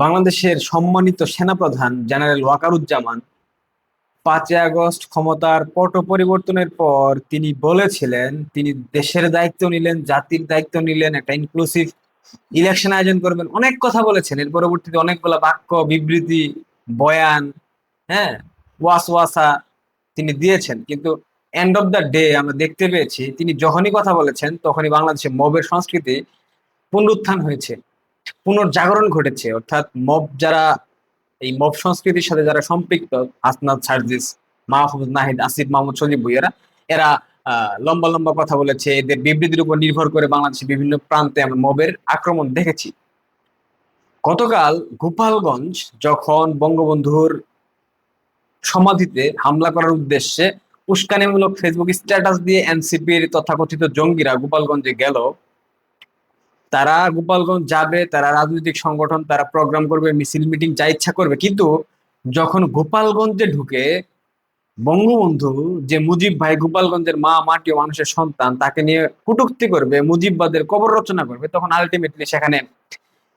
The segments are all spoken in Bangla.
বাংলাদেশের সম্মানিত সেনাপ্রধান জেনারেল ওয়াকারুজ্জামান পাঁচই আগস্ট ক্ষমতার পট পরিবর্তনের পর তিনি বলেছিলেন, তিনি দেশের দায়িত্ব নিলেন, জাতির দায়িত্ব নিলেন, একটা ইনক্লুসিভ ইলেকশন আয়োজন করবেন। অনেক কথা বলেছেন, এর পরবর্তীতে অনেকগুলো বাক্য, বিবৃতি, বয়ান হ্যাঁ ওয়াস ওয়াসা তিনি দিয়েছেন। কিন্তু এন্ড অফ দ্য ডে আমরা দেখতে পেয়েছি, তিনি যখনই কথা বলেছেন তখনই বাংলাদেশে মবের সংস্কৃতি পুনরুত্থান হয়েছে। পুনর্জাগরণ ঘটেছে। অর্থাৎ মব যারা, এই মব সংস্কৃতির সাথে যারা সম্পৃক্ত আসনাদ সার্জিস মাহফুজ নাহিদ, আসিফ, মাহমুদ, সজীব ভুইয়ারা, এরা লম্বা লম্বা কথা বলেছে। এদের বিবৃতির উপর নির্ভর করে বাংলাদেশের বিভিন্ন প্রান্তে আমরা মবের আক্রমণ দেখেছি। গতকাল গোপালগঞ্জ যখন বঙ্গবন্ধুর সমাধিতে হামলা করার উদ্দেশ্যে উস্কানিমূলক ফেসবুক স্ট্যাটাস দিয়ে এনসিপির তথাকথিত জঙ্গিরা গোপালগঞ্জে গেল তারা গোপালগঞ্জ যাবে, তারা রাজনৈতিক সংগঠন, তারা প্রোগ্রাম করবে, মিছিল মিটিং যা ইচ্ছা করবে। কিন্তু যখন গোপালগঞ্জে ঢুকে বঙ্গবন্ধু, যে মুজিব ভাই গোপালগঞ্জের মা, মাটি ও মানুষের সন্তান, তাকে নিয়ে কটূক্তি করবে, মুজিববাদের কবর রচনা করবে, তখন আলটিমেটলি সেখানে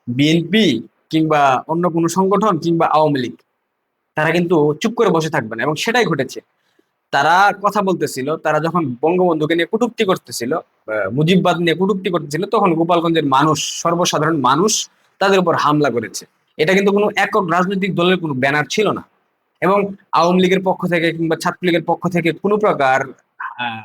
বিএনপি কিংবা অন্য কোনো সংগঠন কিংবা আওয়ামী লীগ, তারা কিন্তু চুপ করে বসে থাকবে না এবং সেটাই ঘটেছে। তারা কথা বলতেছিল, তারা যখন বঙ্গবন্ধুকে নিয়ে কটূক্তি করতেছিল মুজিববাদ নিয়ে কটূক্তি করতেছিল, তখন গোপালগঞ্জের মানুষ, সর্বসাধারণ মানুষ তাদের উপর হামলা করেছে। এটা কিন্তু কোনো একক রাজনৈতিক দলের কোনো ব্যানার ছিল না। এবং আওয়ামী লীগের পক্ষ থেকে কিংবা ছাত্রলীগের পক্ষ থেকে কোনো প্রকার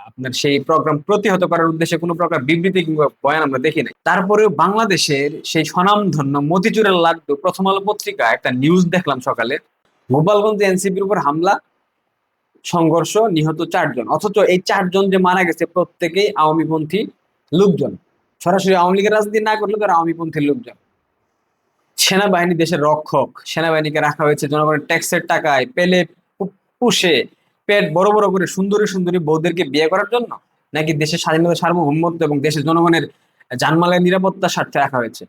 আপনার সেই প্রোগ্রাম প্রতিহত করার উদ্দেশ্যে কোনো প্রকার বিবৃতি কিংবা বয়ান আমরা দেখি নাই। তারপরেও বাংলাদেশের সেই স্বনামধন্য মতিচুরের লাড্ডু প্রথম আলো পত্রিকা একটা নিউজ দেখলাম সকালে, গোপালগঞ্জে এনসিপির উপর হামলা সংঘর্ষ নিহত চারজন। অথচ এই চারজন যে মারা গেছে, প্রত্যেকেই আওয়ামীপন্থী লোকজন। সরাসরি আওয়ামী লীগের রাজনীতি না করলে তারা আওয়ামীপন্থী লোকজন। সেনাবাহিনী দেশের রক্ষক। সেনাবাহিনীকে রাখা হয়েছে জনগণের ট্যাক্সের টাকায়, পেলে পুষে, পেট বড় বড় করে সুন্দরী সুন্দরী বউদেরকে বিয়ে করার জন্য? নাকি দেশের স্বাধীনতা সার্বভৌমত্ব এবং দেশের জনগণের জানমালের নিরাপত্তার স্বার্থে রাখা হয়েছে?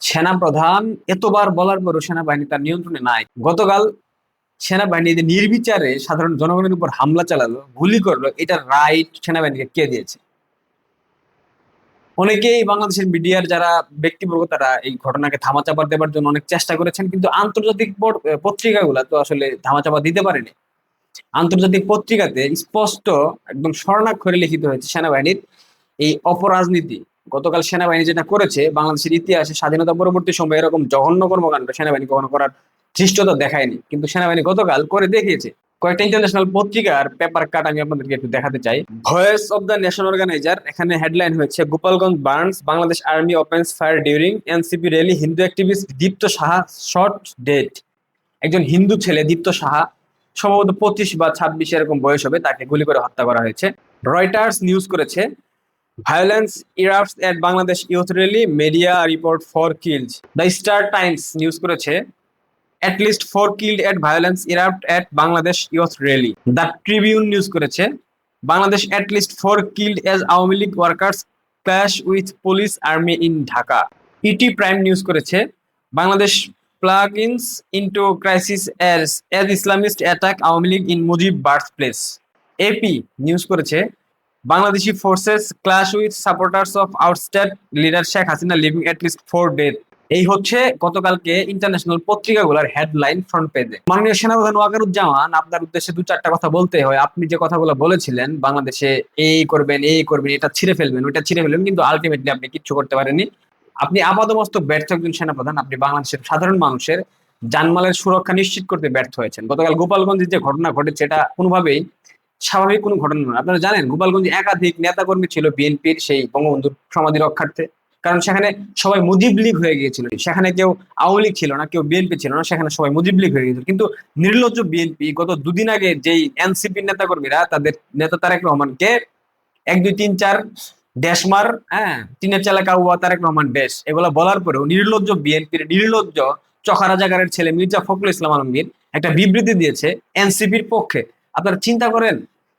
সেনাপ্রধান, এতবার বলার পরও সেনাবাহিনী তার নিয়ন্ত্রণে নাই। গতকাল সেনাবাহিনী নির্বিচারে সাধারণ জনগণের উপর হামলা চালালো, গুলি করল এটার রাইট সেনাবাহিনীকে কে দিয়েছে? অনেকেই বাংলাদেশের মিডিয়ার যারা ব্যক্তিবর্গ, তারা এই ঘটনাকে ধামাচাপা দেওয়ার জন্য অনেক চেষ্টা করেছেন, কিন্তু আন্তর্জাতিক পত্রিকাগুলা তো আসলে ধামাচাপা দিতে পারেনি। আন্তর্জাতিক পত্রিকাতে স্পষ্ট একদম স্বর্ণাক্ষরে লিখিত হয়েছে সেনাবাহিনীর এই অপরাজনীতি। গতকাল সেনাবাহিনী যেটা করেছে, বাংলাদেশের ইতিহাসে স্বাধীনতা পরবর্তী সময়ে এরকম জঘন্য কর্মকাণ্ড সেনাবাহিনী কখনো করার ধৃষ্টতা দেখায়নি। কিন্তু সেনাবাহিনী গতকাল করে দেখিয়েছে। কয়েকটা ইন্টারন্যাশনাল পত্রিকার পেপার কাট আমি আপনাদেরকে একটু দেখাতে চাই। Voice of the nation organiser এখানে হেডলাইন হয়েছে, Gopalganj burns, Bangladesh army opens fire during NCP rally Hindu activist Dipto Saha shot dead একজন হিন্দু ছেলে দীপ্ত সাহা, সম্ভবত পঁচিশ বা ছাব্বিশ এরকম বয়স হবে, তাকে গুলি করে হত্যা করা হয়েছে। রয়টার্স নিউজ করেছে violence erupts at Bangladesh youth rally media report four kills the Star Times news করেছে at least four killed at violence erupt at Bangladesh youth rally. The Tribune news করেছে Bangladesh at least four killed as Awami League workers clash with police army in Dhaka ET prime news করেছে Bangladesh plugins into crisis as as Islamist attack Awami League in Mujib birth place AP news করেছে Bangladeshi forces clash with supporters of ousted leader Sheikh Hasina leaving at least four dead এই হচ্ছে গতকালকে ইন্টারন্যাশনাল পত্রিকাগুলোর হেডলাইন ফ্রন্ট পেজে মাননীয় সেনাপ্রধান ওয়াকারুজ্জামান, আপনার উদ্দেশ্যে দু চারটা কথা বলতে হয়। আপনি যে কথাগুলো বলেছিলেন, বাংলাদেশে এই করবেন এই করবেন, এটা ছিঁড়ে ফেলবেন ওটা ছিঁড়ে ফেলবেন, কিন্তু আলটিমেটলি আপনি কিচ্ছু করতে পারেননি। আপনি আপাতমস্তক ব্যর্থ একজন সেনাপ্রধান, আপনি বাংলাদেশের সাধারণ মানুষের জানমালের সুরক্ষা নিশ্চিত করতে ব্যর্থ হয়েছেন। গতকাল গোপালগঞ্জে যে ঘটনা ঘটেছে, এটা কোনোভাবেই স্বাভাবিক কোনো ঘটনা নয়। আপনারা জানেন, গোপালগঞ্জে একাধিক নেতাকর্মী ছিল বিএনপির সেই বঙ্গবন্ধুর সমাধি রক্ষার্থে। কারণ সেখানে সবাই মুজিব লীগ হয়ে গিয়েছিল। সেখানে কেউ আওয়ামী লীগ ছিল না, কেউ বিএনপি ছিল না, সেখানে সবাই মুজিব লীগ হয়ে গিয়েছিল। কিন্তু নির্লজ্জ বিএনপি গত দুদিন আগে যেই এনসিপির নেতাকর্মীরা, তাদের নেতা তারেক রহমানকে এক, দুই, তিন, চার দেশমার হ্যাঁ টিনের চালা কাউয়া তারেক রহমান দেশ এগুলা বলার পরেও নির্লজ্জ বিএনপির নির্লজ্জ চখারা জাগারের ছেলে মির্জা ফখরুল ইসলাম আলমগীর একটা বিবৃতি দিয়েছে এনসিপির পক্ষে। আপনারা চিন্তা করেন,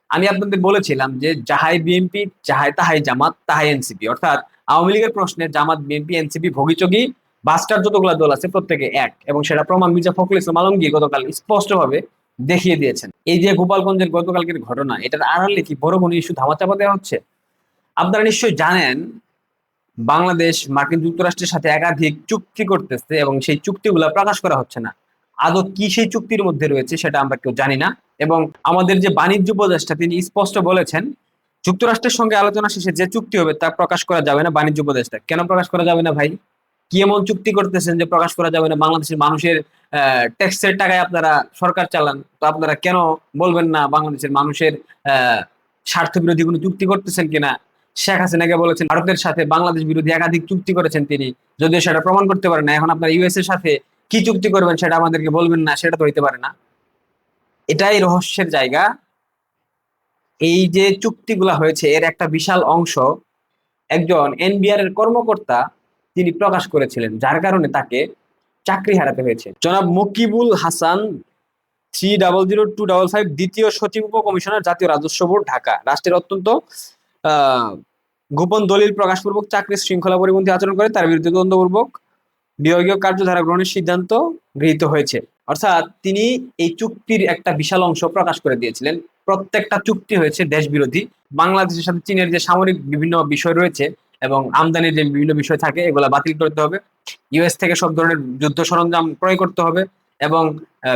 আমি আপনাদের বলেছিলাম যে যাহাই বিএনপি, যাহাই তাহাই জামাত, তাহাই এনসিপি। অর্থাৎ আওয়ামী লীগের প্রশ্নে জামাত, বিএনপি, এনসিপি, ভোগিচগি, বাস্টার যতগুলো দল আছে প্রত্যেকে এক এবং সেটা প্রমাণ মির্জা ফখরুল ইসলাম আলমগীর গতকাল স্পষ্টভাবে দেখিয়ে দিয়েছেন। এই যে গোপালগঞ্জের গতকালকের ঘটনা, এটার আড়ালে কি বড় কোনো ইস্যু ধামাচাপা দেওয়া হচ্ছে? আপনারা নিশ্চয়ই জানেন, বাংলাদেশ মার্কিন যুক্তরাষ্ট্রের সাথে একাধিক চুক্তি করতেছে এবং সেই চুক্তিগুলো প্রকাশ করা হচ্ছে না। আদৌ কি সেই চুক্তির মধ্যে রয়েছে সেটা আমরা কেউ জানি না এবং আমাদের যে বাণিজ্য উপদেষ্টা তিনি স্পষ্ট বলেছেন যুক্তরাষ্ট্রের সঙ্গে আলোচনা শেষে যে চুক্তি হবে তা প্রকাশ করা যাবে না বাণিজ্য উপদেষ্টা। কেন প্রকাশ করা যাবে না ভাই? কি এমন চুক্তি করতেছেন যে প্রকাশ করা যাবে না? বাংলাদেশের মানুষের ট্যাক্সের টাকায় আপনারা সরকার চালান, তো আপনারা কেন বলবেন না বাংলাদেশের মানুষের স্বার্থ বিরোধী কোনো চুক্তি করতেছেন কিনা? শেখ হাসিনাকে বলেছেন ভারতের সাথে বাংলাদেশ বিরোধী একাধিক চুক্তি করেছেন তিনি। যদিও সেটা প্রমাণ করতে পারেন না, এখন আপনার ইউএস এর সাথে কি চুক্তি করবেন সেটা আমাদেরকে বলবেন না, সেটা তো হইতে পারে না। এটাই রহস্যের জায়গা। এই যে চুক্তিগুলা হয়েছে, এর একটা বিশাল অংশ একজন এনবিআর এর কর্মকর্তা তিনি প্রকাশ করেছিলেন, যার কারণে তাকে চাকরি হারাতে হয়েছে। জনাব Mokibul Hasan three double zero two double five দ্বিতীয় সচিব উপকমিশনার জাতীয় রাজস্ব বোর্ড, ঢাকা। রাষ্ট্রের অত্যন্ত গোপন দলিল প্রকাশপূর্বক চাকরির শৃঙ্খলা পরিপন্থী আচরণ করে তার বিরুদ্ধে দ্বন্দ্বপূর্বক বিভাগীয় কার্যধারা গ্রহণের সিদ্ধান্ত গৃহীত হয়েছে। অর্থাৎ তিনি এই চুক্তির একটা বিশাল অংশ প্রকাশ করে দিয়েছিলেন। প্রত্যেকটা চুক্তি হয়েছে দেশ বিরোধী বাংলাদেশের সাথে চীনের যে সামরিক বিভিন্ন বিষয় রয়েছে এবং আমদানির যে বিভিন্ন বিষয় থাকে, এগুলা বাতিল করতে হবে। ইউএস থেকে সব ধরনের যুদ্ধ সরঞ্জাম ক্রয় করতে হবে এবং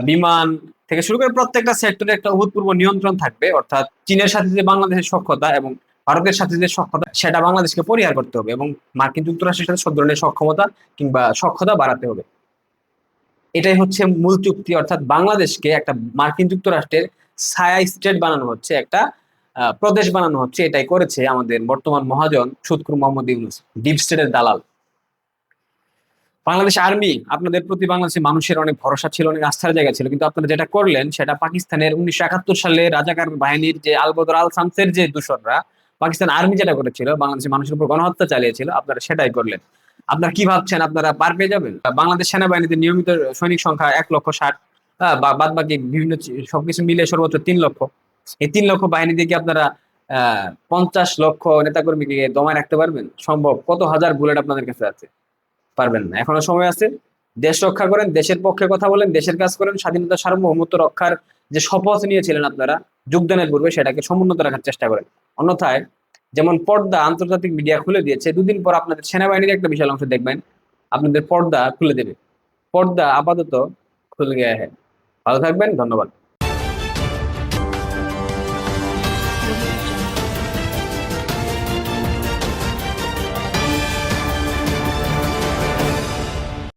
বিমান থেকে শুরু করে প্রত্যেকটা সেক্টরে একটা অভূতপূর্ব নিয়ন্ত্রণ থাকবে। অর্থাৎ চীনের সাথে যে বাংলাদেশের সক্ষতা এবং ভারতের সাথে যে সক্ষতা সেটা বাংলাদেশকে পরিহার করতে হবে এবং মার্কিন যুক্তরাষ্ট্রের সাথে সব ধরনের সক্ষমতা কিংবা সক্ষতা বাড়াতে হবে। এটাই হচ্ছে মূল চুক্তি। অর্থাৎ বাংলাদেশকে একটা মার্কিন যুক্তরাষ্ট্রের ছায়া স্টেট বানানো হচ্ছে, একটা প্রদেশ বানানো হচ্ছে, এটাই করেছে আমাদের বর্তমান মহাজন সুদকুর মোহাম্মদ ইউনুস ডিপ স্টেটের দালাল। বাংলাদেশ আর্মি আপনাদের প্রতি বাংলাদেশের মানুষের অনেক ভরসা ছিল, অনেক আস্থার জায়গা ছিল, কিন্তু আপনারা যেটা করলেন, সেটা পাকিস্তানের উনিশশো একাত্তর সালে রাজাকার বাহিনীর যে আলবদর আল শামসের যে দূষররা পাকিস্তান আর্মি যেটা করেছিল বাংলাদেশের মানুষের উপর গণহত্যা চালিয়েছিল, আপনারা সেটাই করলেন। আপনারা কি ভাবছেন, আপনারা পার পেয়ে যাবেন? বাংলাদেশ সেনাবাহিনীতে নিয়মিত সৈনিক সংখ্যা এক লক্ষ ষাট বাদ বাকি বিভিন্ন সবকিছু মিলে সর্বোচ্চ তিন লক্ষ। এই তিন লক্ষ বাহিনী দিয়ে কি আপনারা পঞ্চাশ লক্ষ নেতাকর্মীকে দমায় রাখতে পারবেন? সম্ভব। কত হাজার বুলেট আপনাদের কাছে আছে? পারবেন না। এখনও সময় আছে। দেশ রক্ষা করেন, দেশের পক্ষে কথা বলেন, দেশের কাজ করেন, স্বাধীনতা সার্বভৌমত্ব রক্ষার যে শপথ নিয়েছিলেন আপনারা, যোগদানের পূর্বে সেটাকে সমুন্নত রাখার চেষ্টা করেন। অন্যথায়, যেমন পর্দা আন্তর্জাতিক মিডিয়া খুলে দিয়েছে, দুদিন পর আপনাদের সেনাবাহিনীর একটা বিশাল অংশ দেখবেন। আপনাদের পর্দা খুলে দেবে। পর্দা আপাতত খুলে হ্যাঁ। ভালো থাকবেন ধন্যবাদ।